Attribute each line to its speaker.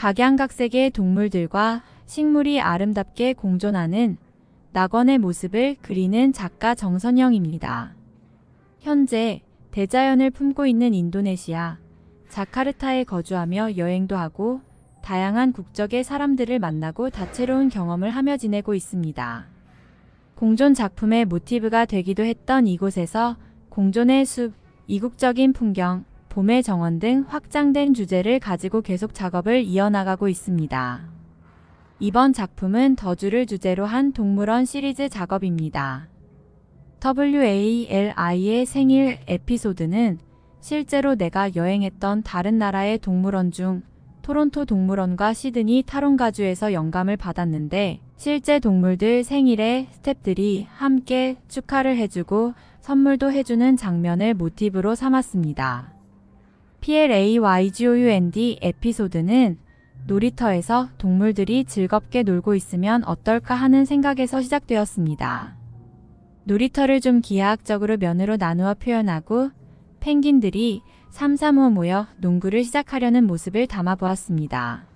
Speaker 1: 각양각색의 동물들과 식물이 아름답게 공존하는 낙원의 모습을 그리는 작가 정선영입니다. 현재 대자연을 품고 있는 인도네시아 자카르타에 거주하며 여행도 하고 다양한 국적의 사람들을 만나고 다채로운 경험을 하며 지내고 있습니다. 공존 작품의 모티브가 되기도 했던 이곳에서 공존의 숲, 이국적인 풍경, 봄의 정원 등 확장된 주제를 가지고 계속 작업을 이어나가고 있습니다. 이번 작품은 더주를 주제로 한 동물원 시리즈 작업입니다. WALI의 생일 에피소드는 실제로 내가 여행했던 다른 나라의 동물원 중 토론토 동물원과 시드니 타론가주에서 영감을 받았는데 실제 동물들 생일에 스탭들이 함께 축하를 해주고 선물도 해주는 장면을 모티브로 삼았습니다. PLAYGOUND 에피소드는 놀이터에서 동물들이 즐겁게 놀고 있으면 어떨까 하는 생각에서 시작되었습니다. 놀이터를 좀 기하학적으로 면으로 나누어 표현하고 펭귄들이 삼삼오오 모여 농구를 시작하려는 모습을 담아보았습니다.